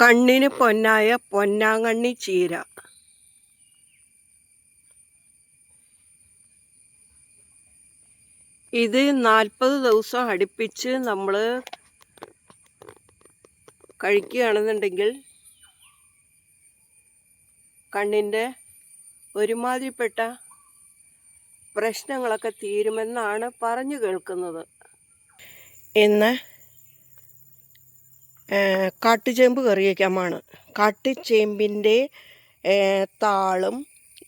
കണ്ണിന് പൊന്നായ പൊന്നാങ്കണ്ണി ചീര. ഇത് നാൽപ്പത് ദിവസം അടുപ്പിച്ച് നമ്മൾ കഴിക്കുകയാണെന്നുണ്ടെങ്കിൽ കണ്ണിന്റെ ഒരുമാതിരിപ്പെട്ട പ്രശ്നങ്ങളൊക്കെ തീരുമെന്നാണ് പറഞ്ഞു കേൾക്കുന്നത്. ഏഹ്, കാട്ടുചേമ്പ് കറി വയ്ക്കാമാണ് കാട്ടുചേമ്പിന്റെ താളും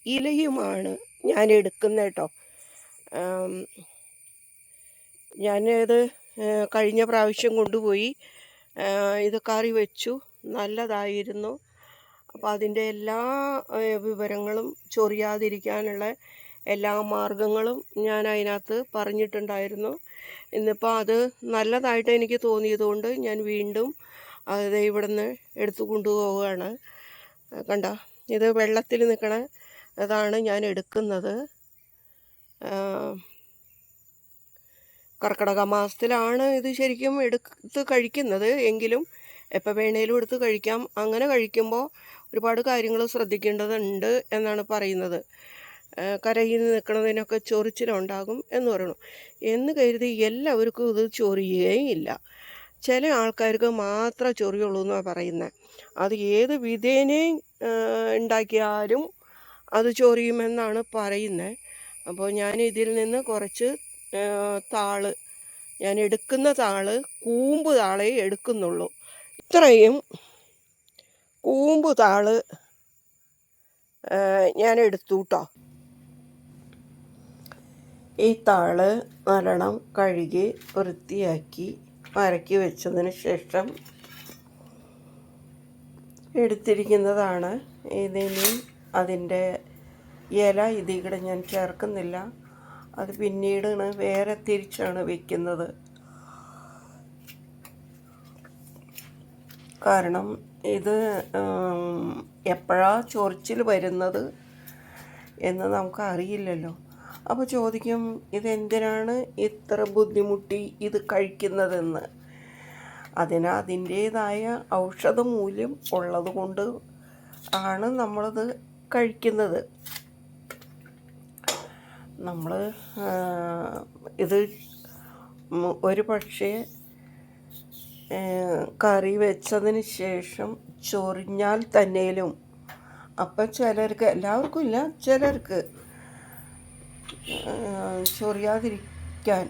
ഇലയുമാണ് ഞാൻ എടുക്കുന്നത് കേട്ടോ. ഞാനത് കഴിഞ്ഞ പ്രാവശ്യം കൊണ്ടുപോയി ഇത് കറി വെച്ചു. നല്ലതായിരുന്നു. അപ്പോൾ അതിന്റെ എല്ലാ വിവരങ്ങളും ചൊറിയാതിരിക്കാനുള്ള എല്ലാ മാർഗങ്ങളും ഞാൻ അതിനകത്ത് പറഞ്ഞിട്ടുണ്ടായിരുന്നു. ഇന്നിപ്പോൾ അത് നല്ലതായിട്ട് എനിക്ക് തോന്നിയതുകൊണ്ട് ഞാൻ വീണ്ടും അത് ഇവിടുന്ന് എടുത്തു കൊണ്ടുപോവുകയാണ്. കണ്ട? ഇത് വെള്ളത്തിൽ നിൽക്കണ അതാണ് ഞാൻ എടുക്കുന്നത്. കർക്കിടക മാസത്തിലാണ് ഇത് ശരിക്കും എടുത്ത് കഴിക്കുന്നത്. എങ്കിലും എപ്പോൾ വേണേലും എടുത്ത് കഴിക്കാം. അങ്ങനെ കഴിക്കുമ്പോൾ ഒരുപാട് കാര്യങ്ങൾ ശ്രദ്ധിക്കേണ്ടതുണ്ട് എന്നാണ് പറയുന്നത്. കരയിൽ നിൽക്കുന്നതിനൊക്കെ ചൊറിച്ചിലുണ്ടാകും എന്ന് പറയുന്നു. എന്ന് കരുതി എല്ലാവർക്കും ഇത് ചൊറിയുകയില്ല ചില ആൾക്കാർക്ക് മാത്രം ചൊറിയുള്ളൂ എന്നാണ് പറയുന്നത് അത് ഏത് വിധേനയും ഉണ്ടാക്കിയാലും അത് ചൊറിയുമെന്നാണ് പറയുന്നത് അപ്പോൾ ഞാൻ ഇതിൽ നിന്ന് കുറച്ച് താൾ ഞാൻ എടുക്കുന്ന താൾ കൂമ്പ് താളേ എടുക്കുന്നുള്ളൂ. ഇത്രയും കൂമ്പ് താൾ ഞാൻ എടുത്തു കേട്ടോ ഈ താൾ നല്ലോണം കഴുകി വൃത്തിയാക്കി മരക്കി വെച്ചതിന് ശേഷം എടുത്തിരിക്കുന്നതാണ്. ഇതിനി അതിന്റെ ഇല ഇതിൽ കൂടെ ഞാൻ ചേർക്കുന്നില്ല. അത് പിന്നീടാണ് വേറെ തിരിച്ചാണ് വെക്കുന്നത്. കാരണം ഇത് എപ്പോഴാ ചൊറിച്ചിൽ വരുന്നത് എന്ന് നമുക്ക് അറിയില്ലല്ലോ. അപ്പോൾ ചോദിക്കും ഇതെന്തിനാണ് ഇത്ര ബുദ്ധിമുട്ടി ഇത് കഴിക്കുന്നതെന്ന്? അതിന് അതിന്റേതായ ഔഷധ മൂല്യം ഉള്ളത് കൊണ്ട് ആണ് നമ്മളത് കഴിക്കുന്നത്. നമ്മൾ ഇത് ഒരു പക്ഷേ കറി വെച്ചതിന് ശേഷം ചൊറിഞ്ഞാൽ തന്നേലും അപ്പം ചിലർക്ക് എല്ലാവർക്കും ഇല്ല ചിലർക്ക് ചൊറിയാതിരിക്കാൻ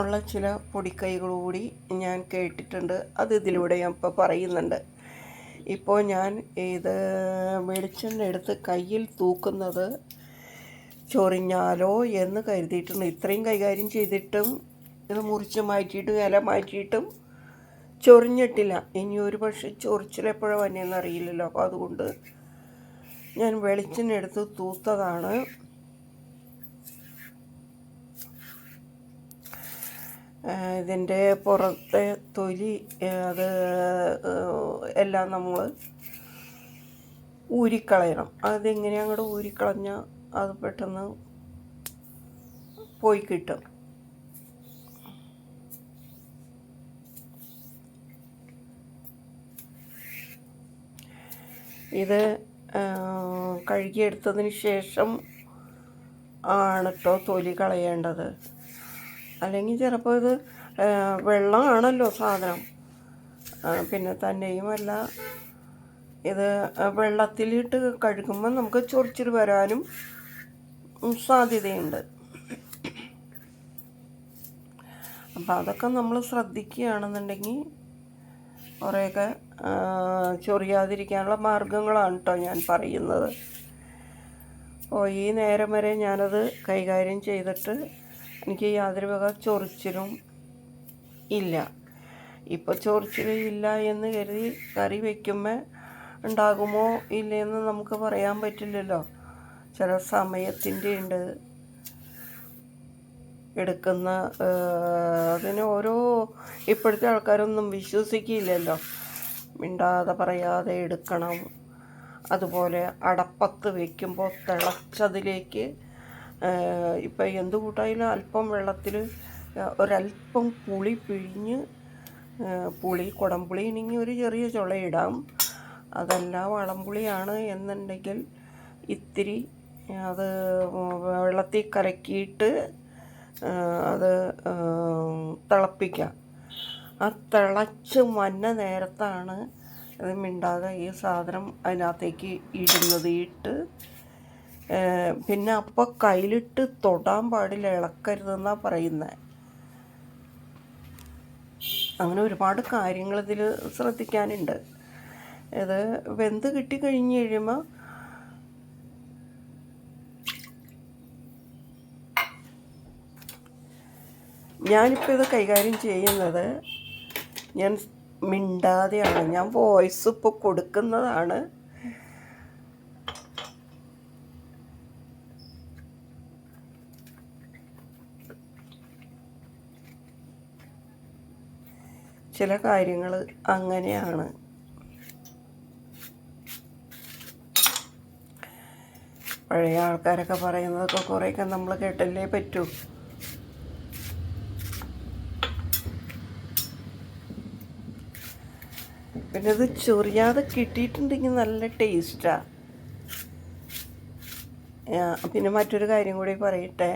ഉള്ള ചില പൊടിക്കൈകൾ കൂടി ഞാൻ കേട്ടിട്ടുണ്ട്. അത് ഇതിലൂടെ ഞാൻ ഇപ്പോൾ പറയുന്നുണ്ട്. ഇപ്പോൾ ഞാൻ ഇത് വെളിച്ചെണ്ണ എടുത്ത് കയ്യിൽ തൂക്കുന്നത് ചൊറിഞ്ഞാലോ എന്ന് കരുതിയിട്ടുണ്ട്. ഇത്രയും കൈകാര്യം ചെയ്തിട്ടും ഇത് മുറിച്ച് മാറ്റിയിട്ടും ഇല മാറ്റിയിട്ടും ചൊറിഞ്ഞിട്ടില്ല. ഇനി ഒരു പക്ഷേ ചൊറിച്ചിലെപ്പോഴാണ് വന്നതെന്ന് അറിയില്ലല്ലോ. അപ്പോൾ അതുകൊണ്ട് ഞാൻ വെളിച്ചെണ്ണ എടുത്ത് തൂത്തതാണ്. ഇതിന്റെ പുറത്തെ തൊലി അത് എല്ലാം നമ്മൾ ഊരിക്കളയണം. അതെങ്ങനെ അങ്ങോട്ട് ഊരിക്കളഞ്ഞാൽ അത് പെട്ടെന്ന് പോയി കിട്ടും. ഇത് കഴുകിയെടുത്തതിന് ശേഷം ആണ് കേട്ടോ തൊലി കളയേണ്ടത്. അല്ലെങ്കിൽ ചിലപ്പോൾ ഇത് വെള്ളമാണല്ലോ സാധനം. പിന്നെ തന്നെയുമല്ല ഇത് വെള്ളത്തിലിട്ട് കഴുകുമ്പോൾ നമുക്ക് ചൊറിച്ചിൽ വരാനും സാധ്യതയുണ്ട്. അപ്പം അതൊക്കെ നമ്മൾ ശ്രദ്ധിക്കുകയാണെന്നുണ്ടെങ്കിൽ കുറേയൊക്കെ ചൊറിയാതിരിക്കാനുള്ള മാർഗങ്ങളാണ് കേട്ടോ ഞാൻ പറയുന്നത്. അപ്പോൾ ഈ നേരം വരെ ഞാനത് കൈകാര്യം ചെയ്തിട്ട് എനിക്ക് യാതൊരു വക ചൊറിച്ചിലും ഇല്ല. ഇപ്പോൾ ചൊറിച്ചിലും ഇല്ല എന്ന് കരുതി കറി വയ്ക്കുമ്പോൾ ഉണ്ടാകുമോ ഇല്ലയെന്ന് നമുക്ക് പറയാൻ പറ്റില്ലല്ലോ. ചില സമയത്തിന്റെ ഉണ്ട്. എടുക്കുന്ന അതിന് ഓരോ ഇപ്പോഴത്തെ ആൾക്കാരൊന്നും വിശ്വസിക്കില്ലല്ലോ. മിണ്ടാതെ പറയാതെ എടുക്കണം. അതുപോലെ അടപ്പത്ത് വയ്ക്കുമ്പോൾ തിളച്ചതിലേക്ക് ഇപ്പം എന്ത് കൂട്ടായാലും അല്പം വെള്ളത്തിൽ ഒരല്പം പുളി പിഴിഞ്ഞ് പുളി കുടംപുളി ഇണെങ്കിൽ ഒരു ചെറിയ ചുളയിടാം. അതല്ല വളംപുളിയാണ് എന്നുണ്ടെങ്കിൽ ഇത്തിരി അത് വെള്ളത്തിൽ കലക്കിയിട്ട് അത് തിളപ്പിക്കാം. ആ തിളച്ച് മഞ്ഞ നേരത്താണ് അത് മിണ്ടാതെ ഈ സാധനം അതിനകത്തേക്ക് ഇടുന്നത് ഇട്ട് പിന്നെ അപ്പം കയ്യിലിട്ട് തൊടാൻ പാടില്ല ഇളക്കരുതെന്നാണ് പറയുന്നത് അങ്ങനെ ഒരുപാട് കാര്യങ്ങൾ ഇതിൽ ശ്രദ്ധിക്കാനുണ്ട്. ഇത് വെന്ത് കിട്ടിക്കഴിഞ്ഞ് കഴിയുമ്പോൾ ഞാനിപ്പോൾ ഇത് കൈകാര്യം ചെയ്യുന്നത് ഞാൻ മിണ്ടാതെയാണ്. ഞാൻ വോയിസ് ഇപ്പോൾ കൊടുക്കുന്നതാണ്. ചില കാര്യങ്ങൾ അങ്ങനെയാണ്. പഴയ ആൾക്കാരൊക്കെ പറയുന്നതൊക്കെ കുറേയൊക്കെ നമ്മൾ കേട്ടല്ലേ പറ്റൂ. പിന്നെ ഇത് ചൊറിയാതെ കിട്ടിയിട്ടുണ്ടെങ്കിൽ നല്ല ടേസ്റ്റാണ് പിന്നെ മറ്റൊരു കാര്യം കൂടി പറയട്ടെ.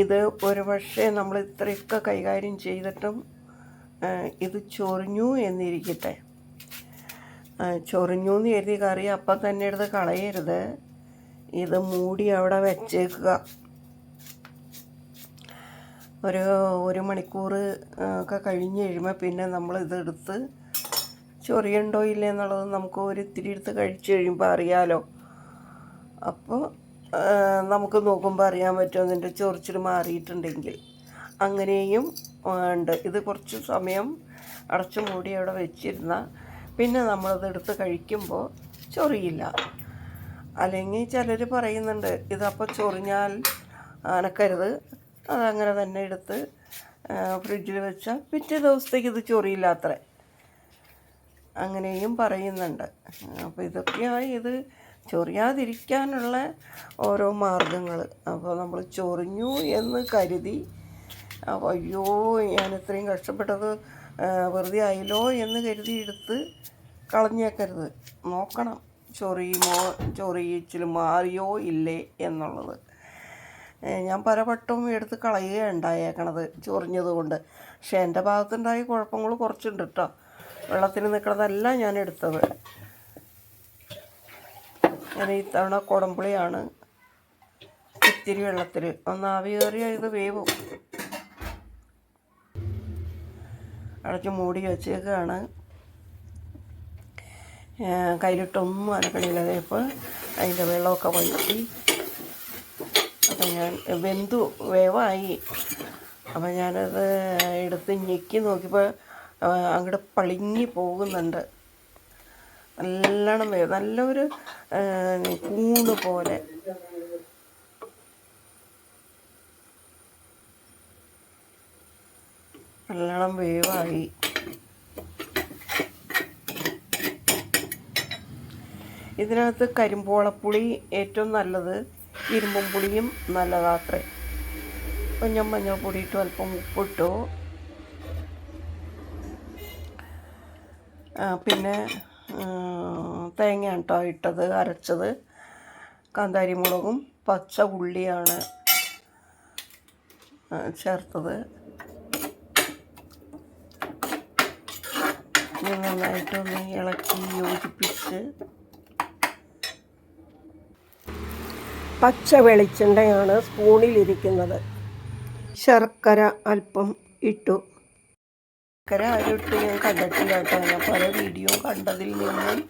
ഇത് ഒരു പക്ഷേ നമ്മൾ ഇത്രയൊക്കെ കൈകാര്യം ചെയ്തിട്ടും ഇത് ചൊറിഞ്ഞു എന്നിരിക്കട്ടെ. ചൊറിഞ്ഞു എന്ന് കരുതി കറി അപ്പം തന്നെ എടുത്ത് കളയരുത്. ഇത് മൂടി അവിടെ വെച്ചേക്കുക. ഒരു ഒരു മണിക്കൂർ ഒക്കെ കഴിഞ്ഞ് കഴിയുമ്പോൾ പിന്നെ നമ്മൾ ഇതെടുത്ത് ചൊറിയുണ്ടോ ഇല്ലേ എന്നുള്ളത് നമുക്ക് ഒരു ഇത്തിരി എടുത്ത് കഴിച്ച് കഴിയുമ്പോൾ അറിയാലോ. അപ്പോൾ നമുക്ക് നോക്കുമ്പോൾ അറിയാൻ പറ്റും അതിന്റെ ചൊറിച്ചിൽ മാറിയിട്ടുണ്ടെങ്കിൽ. അങ്ങനെയും ഉണ്ട്. ഇത് കുറച്ച് സമയം അടച്ചു മൂടി അവിടെ വെച്ചിരുന്ന പിന്നെ നമ്മളത് എടുത്ത് കഴിക്കുമ്പോൾ ചൊറിയില്ല. അല്ലെങ്കിൽ ചിലർ പറയുന്നുണ്ട് ഇതപ്പോൾ ചൊറിഞ്ഞാൽ അനക്കരുത്. അതങ്ങനെ തന്നെ എടുത്ത് ഫ്രിഡ്ജിൽ വെച്ചാൽ പിറ്റേ ദിവസത്തേക്ക് ഇത് ചൊറിയില്ലാത്രേ. അങ്ങനെയും പറയുന്നുണ്ട്. അപ്പോൾ ഇതൊക്കെയാണ് ഇത് ചൊറിയാതിരിക്കാനുള്ള ഓരോ മാർഗങ്ങൾ അപ്പോൾ നമ്മൾ ചൊറിഞ്ഞു എന്ന് കരുതി അയ്യോ ഞാൻ ഇത്രയും കഷ്ടപ്പെട്ടത് വെറുതെ ആയല്ലോ എന്ന് കരുതി എടുത്ത് കളഞ്ഞേക്കരുത്. നോക്കണം ചൊറിയുമോ ചൊറിയിച്ചിൽ മാറിയോ ഇല്ലേ എന്നുള്ളത്. ഞാൻ പലവട്ടവും എടുത്ത് കളയുകയാണ് ഉണ്ടായേക്കണത് ചൊറിഞ്ഞത് പക്ഷേ എന്റെ ഭാഗത്തുണ്ടായ കുഴപ്പങ്ങൾ കുറച്ചുണ്ട് കേട്ടോ വെള്ളത്തിന് നിൽക്കണതല്ല ഞാൻ എടുത്തത്. ഞാൻ ഈ തവണ കുടംപുളിയാണ് ഇത്തിരി വെള്ളത്തിൽ ഒന്ന് ആവി കയറിയ ഇത് വേവും. അടച്ച് മൂടി വെച്ചേക്കാണ്. കയ്യിലിട്ടൊന്നും അനക്കണില്ല. ഇപ്പോൾ അതിന്റെ വെള്ളമൊക്കെ വഴുത്തി അപ്പം ഞാൻ വെന്തു വേവായി. അപ്പം ഞാനത് എടുത്ത് ഞെക്കി നോക്കിയപ്പോൾ അങ്ങോട്ട് പളിങ്ങി പോകുന്നുണ്ട്. നല്ലോണം വേവ് നല്ലൊരു കൂണ് പോലെ. നല്ലോണം വേവായി. ഇതിനകത്ത് കരിമ്പോളപ്പുളി ഏറ്റവും നല്ലത് ഇരുമ്പും പുളിയും നല്ലതാത്രേ. അപ്പം ഞാൻ മഞ്ഞൾപ്പൊടി ഇട്ടു അല്പം ഉപ്പിട്ടു. പിന്നെ ആ, തേങ്ങ കേട്ടോ ഇട്ടത് അരച്ചത്. കാന്താരി മുളകും പച്ച ഉള്ളിയാണ് ചേർത്തത്. നന്നായിട്ടൊന്ന് ഇളക്കി യോജിപ്പിച്ച് പച്ച വെളിച്ചെണ്ണയാണ് സ്പൂണിലിരിക്കുന്നത്. ശർക്കര അല്പം ഇട്ടു. ശർക്കര ആരിട്ട് ഞാൻ കണ്ടിട്ടില്ല കേട്ടോ. ഞാൻ പല വീഡിയോ കണ്ടതിൽ നിന്നും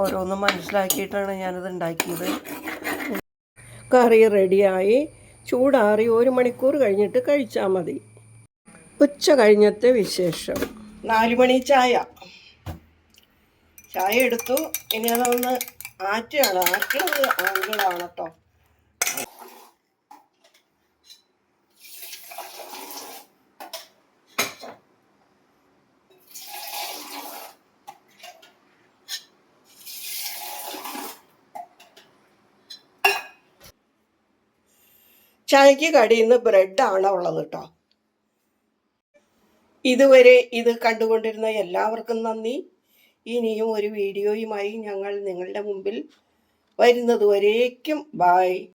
ഓരോന്നും മനസ്സിലാക്കിയിട്ടാണ് ഞാനത് ഉണ്ടാക്കിയത്. കറി റെഡിയായി. ചൂടാറി ഒരു മണിക്കൂർ കഴിഞ്ഞിട്ട് കഴിച്ചാൽ മതി. ഉച്ച കഴിഞ്ഞത്തെ വിശേഷം. നാല് മണി ചായ. ചായ എടുത്തു. ഇനി അതൊന്ന് ആറ്റുകയാണ്. ആറ്റുന്നത് ആങ്കിളാണ് കേട്ടോ. ചായക്ക് കടിയുന്ന ബ്രെഡാണ് ഉള്ളത് കേട്ടോ ഇതുവരെ ഇത് കണ്ടുകൊണ്ടിരുന്ന എല്ലാവർക്കും നന്ദി. ഇനിയും ഒരു വീഡിയോയുമായി ഞങ്ങൾ നിങ്ങളുടെ മുമ്പിൽ വരുന്നതുവരേക്കും. ബായ്